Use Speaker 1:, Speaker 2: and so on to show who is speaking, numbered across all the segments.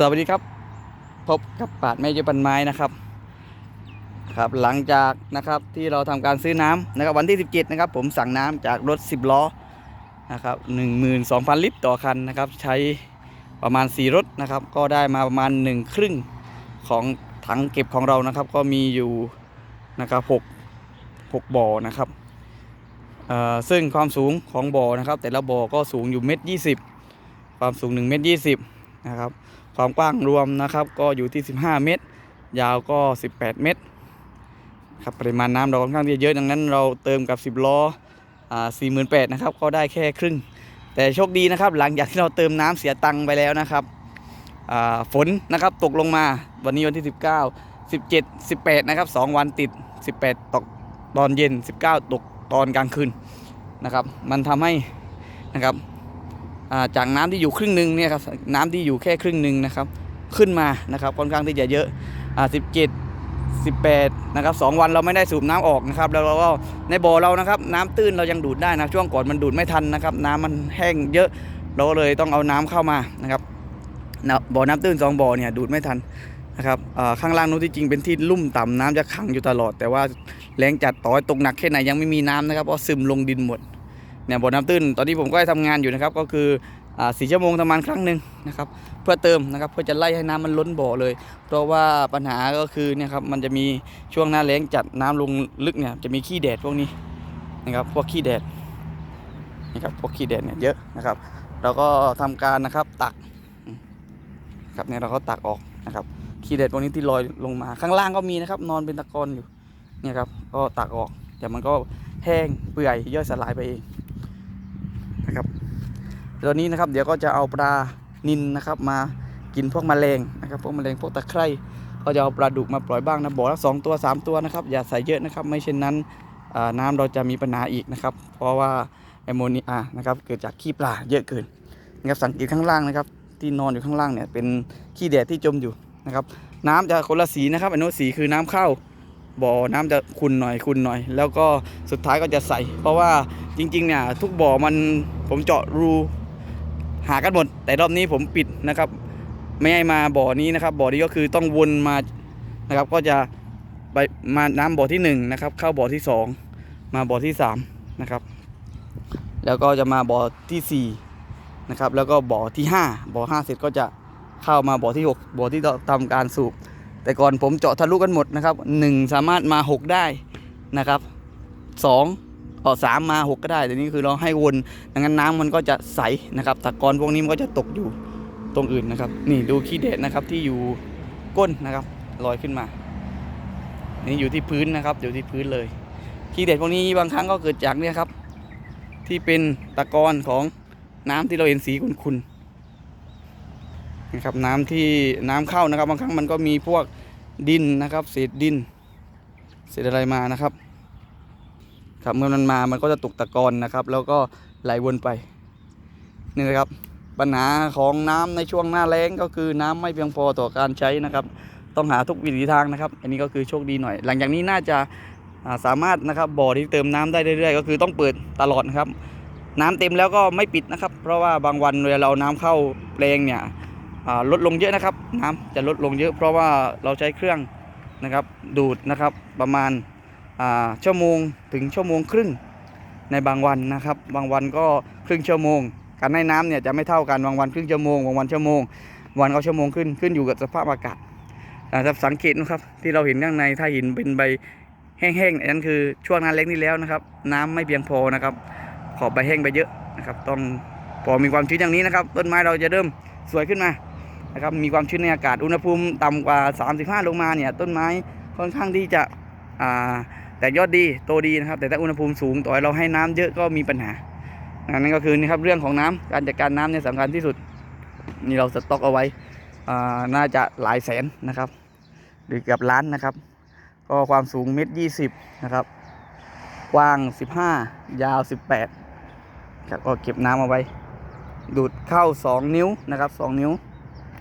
Speaker 1: สวัสดีครับ พบกับปาดแม่ยบันไม้นะครับครับ หลังจากนะครับที่เราทำการซื้อน้ำนะครับวันที่ 17 นะครับ ผมสั่งน้ำจากรถ 10 ล้อนะครับ12,000 ลิตรต่อคันนะครับ ใช้ประมาณ 4 รถนะครับ ก็ได้มาประมาณ1ครึ่งของถังเก็บของเรานะครับ ก็มีอยู่นะครับ6 6บ่อนะครับเอ่อซึ่งความสูงของบ่อนะครับ แต่ละบ่อก็สูงอยู่เมตรยีความสูง1เมตรยีนะครับ ความกว้างรวมนะครับ ก็อยู่ที่ 15 เมตร ยาวก็ 18 เมตรครับปริมาณน้ำเราค่อนข้างจะเยอะดังนั้นเราเติมกับ 10 ล้ออ่า48นะครับก็ได้แค่ครึ่ง แต่โชคดีนะครับ หลังจากที่เราเติมน้ำเสียตังค์ไปแล้วนะครับอ่าฝนนะครับตกลงมาวันนี้วันที่ 19 17 18 นะครับ 2 วันติด 18 ตกตอนเย็น 19 ตกตอนกลางคืนนะครับ มันทำให้นะครับ จากน้ำที่อยู่ครึ่งหนึ่งเนี่ยครับน้ำที่อยู่แค่ครึ่งหนึ่งนะครับขึ้นมานะครับค่อนข้างที่จะเยอะอ่าสิบเจ็ดสิบแปดนะครับสองวันเราไม่ได้สูบน้ำออกนะครับแล้วเราก็ในบ่อเรานะครับน้ำตื้นเรายังดูดได้นะช่วงก่อนมันดูดไม่ทันนะครับน้ำมันแห้งเยอะเราก็เลยต้องเอาน้ำเข้ามานะครับบ่อน้ำตื้นสองบ่อเนี่ยดูดไม่ทันนะครับข้างล่างนู้นที่จริงเป็นที่ลุ่มต่ำน้ำจะขังอยู่ตลอด แต่ว่าแรงจัดต่อให้ตกหนักแค่ไหนยังไม่มีน้ำนะครับเพราะซึมลงดินหมด เนี่ยบ่อน้ำตื้นตอนนี้ผมก็ได้ทำงานอยู่นะครับ ก็คืออสี่ชั่วโมงทำงานครั้งหนึ่งนะครับ เพื่อเติมนะครับเพื่อจะไล่ให้น้ำมันล้นบ่อเลย เพราะว่าปัญหาก็คือเนี่ยครับมันจะมีช่วงหน้าแล้งจัดน้ำลงลึกเนี่ยจะมีขี้แดดพวกนี้นะครับพวกขี้แดดนะครับพวกขี้แดดเนี่ยเยอะนะครับเราก็ทำการนะครับตักครับเนี่ยเราก็ตักออกนะครับขี้แดดพวกนี้ที่ลอยลงมาข้างล่างก็มีนะครับ นอนเป็นตะกอนอยู่เนี่ยครับก็ตักออกแต่มันก็แห้งเปื่อยย่อยสลายไปเอง ตอนนี้นะครับ เดี๋ยวก็จะเอาปลานินนะครับมากินพวกแมลงนะครับ พวกแมลงพวกตะไคร่ก็จะเอาปลาดุกมาปล่อยบ้างนะบ่อละสองตัวสามตัวนะครับ อย่าใส่เยอะนะครับ ไม่เช่นนั้นน้ำเราจะมีปัญหาอีกนะครับ เพราะว่าแอมโมเนียนะครับเกิดจากขี้ปลาเยอะเกินนะครับสังเกตข้างล่างนะครับ ที่นอนอยู่ข้างล่างเนี่ยเป็นขี้แดดที่จมอยู่นะครับ น้ำจะคนละสีนะครับอันนู้นสีคือน้ำเข้าบ่อน้ำจะขุ่นหน่อยขุ่นหน่อย แล้วก็สุดท้ายก็จะใสเพราะว่าจริงๆเนี่ยทุกบ่อมันผมเจาะรู หากันหมด แต่รอบนี้ผมปิดนะครับ ไม่ให้มาบ่อนี้นะครับ บ่อนี้ก็คือต้องวนมานะครับ ก็จะไปมาน้ำบ่อที่หนึ่งนะครับ เข้าบ่อที่สองมาบ่อที่สามนะครับ แล้วก็จะมาบ่อที่สี่นะครับ แล้วก็บ่อที่ห้าบ่อห้าเสร็จก็จะเข้ามาบ่อที่หกบ่อที่ทำการสูบ แต่ก่อนผมเจาะทะลุกันหมดนะครับหนึ่งสามารถมาหกได้นะครับส อออสามมาหกก็ได้แต่นี่คือเราให้วนดังนั้นน้ำมันก็จะใสนะครับตะกอนพวกนี้มันก็จะตกอยู่ตรงอื่นนะครับ นี่ดูขี้เด็ดนะครับที่อยู่ก้นนะครับลอยขึ้นมา นี่อยู่ที่พื้นนะครับอยู่ที่พื้นเลยขี้เด็ดพวกนี้บางครั้งก็เกิดจากเนี่ยครับ ที่เป็นตะกอนของน้ำที่เราเห็นสีขุ่นๆนะครับน้ำที่น้ำเข้านะครับ บางครั้งมันก็มีพวกดินนะครับเศษดินเศษอะไรมานะครับ ครับเมื่อมันมามันก็จะตกตะกอนนะครับ แล้วก็ไหลวนไปนี่นะครับ ปัญหาของน้ำในช่วงหน้าแล้งก็คือน้ำไม่เพียงพอต่อการใช้นะครับ ต้องหาทุกวิถีทางนะครับ อันนี้ก็คือโชคดีหน่อย หลังจากนี้น่าจะาสามารถนะครับบ่อที่เติมน้ำได้เรื่อยๆ ก็คือต้องเปิดตลอดนะครับ น้ำเต็มแล้วก็ไม่ปิดนะครับ เพราะว่าบางวันเวลาเราน้ำเข้าแปลงเนี่ยลดลงเยอะนะครับ น้ำจะลดลงเยอะ เพราะว่าเราใช้เครื่องนะครับดูดนะครับประมาณ ชั่วโมงถึงชั่วโมงครึ่งในบางวันนะครับ บางวันก็ครึ่งชั่วโมง การให้น้ำเนี่ยจะไม่เท่ากันบางวันครึ่งชั่วโมงบางวันชั่วโมงวันก็ชั่วโมงขึ้นขึ้นอยู่กับสภาพอากาศนะครับสังเกตนะครับที่เราเห็นข้างในถ้าหินเป็นใบแห้งๆนั่นคือช่วงน้าเล็กนี่แล้วนะครับ น้ำไม่เพียงพอนะครับ ขอบใบแห้งไปเยอะนะครับต้องพอมีความชื้นอย่างนี้นะครับ ต้นไม้เราจะเริ่มสวยขึ้นมานะครับมีความชื้นในอากาศอุณหภูมิต่ำกว่า 35 ลงมาเนี่ยต้นไม้ค่อนข้างที่จะ แต่ยอดดีโตดีนะครับ แต่ถ้าอุณหภูมิสูงต่อให้เราให้น้ำเยอะก็มีปัญหาอันนั่นก็คือนี่ครับเรื่องของน้ำการจัดการน้ำเนี่ยสำคัญที่สุดนี่เราสต็อกเอาไว้น่าจะหลายแสนนะครับ หรือเกือบล้านนะครับ ก็ความสูงเมตรยี่สิบนะครับกว้าง 15 ยาว 18ครับก็เก็บน้ำเอาไว้ ดูดเข้า 2 นิ้วนะครับ 2 นิ้ว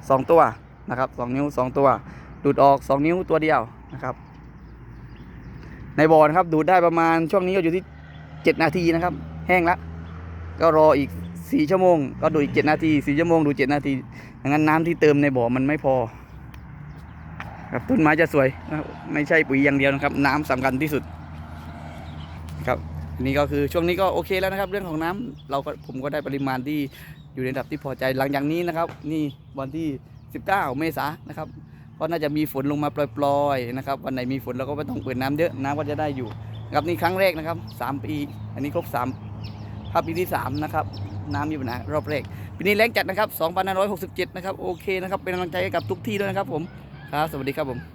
Speaker 1: สองตัวนะครับสองนิ้วสองตัว ดูดออกสองนิ้วตัวเดียวนะครับ ในบ่อนะครับดูดได้ประมาณช่วงนี้ก็อยู่ที่เจ็ดนาทีนะครับ แห้งแล้วก็รออีกสี่ชั่วโมง ก็ดูอีกเจ็ดนาทีสี่ชั่วโมงดูเจ็ดนาทีดังนั้นน้ำที่เติมในบ่อมันไม่พอ ครับต้นไม้จะสวยนะไม่ใช่ปุ๋ยอย่างเดียวนะครับ น้ำสำคัญที่สุดครับนี่ก็คือช่วงนี้ก็โอเคแล้วนะครับ เรื่องของน้ำเราก็ผมก็ได้ปริมาณที่อยู่ในระดับที่พอใจหลังจากนี้นะครับ นี่วันที่ 19 เมษายนนะครับ ก็น่าจะมีฝนลงมาปล่อยๆนะครับวันไหนมีฝนเราก็ไม่ต้องเปิดน้ำเยอะน้ำก็จะได้อยู่ครับนี่ครั้งแรกนะครับสามปี อันนี้ครบสามภาพปีที่สามนะครับน้ำมีปัญหารอบแรกปีนี้แรงจัดนะครับ 2567 นะครับ โอเคนะครับ เป็นกำลังใจให้กับทุกที่ด้วยนะครับผม ครับ สวัสดีครับผม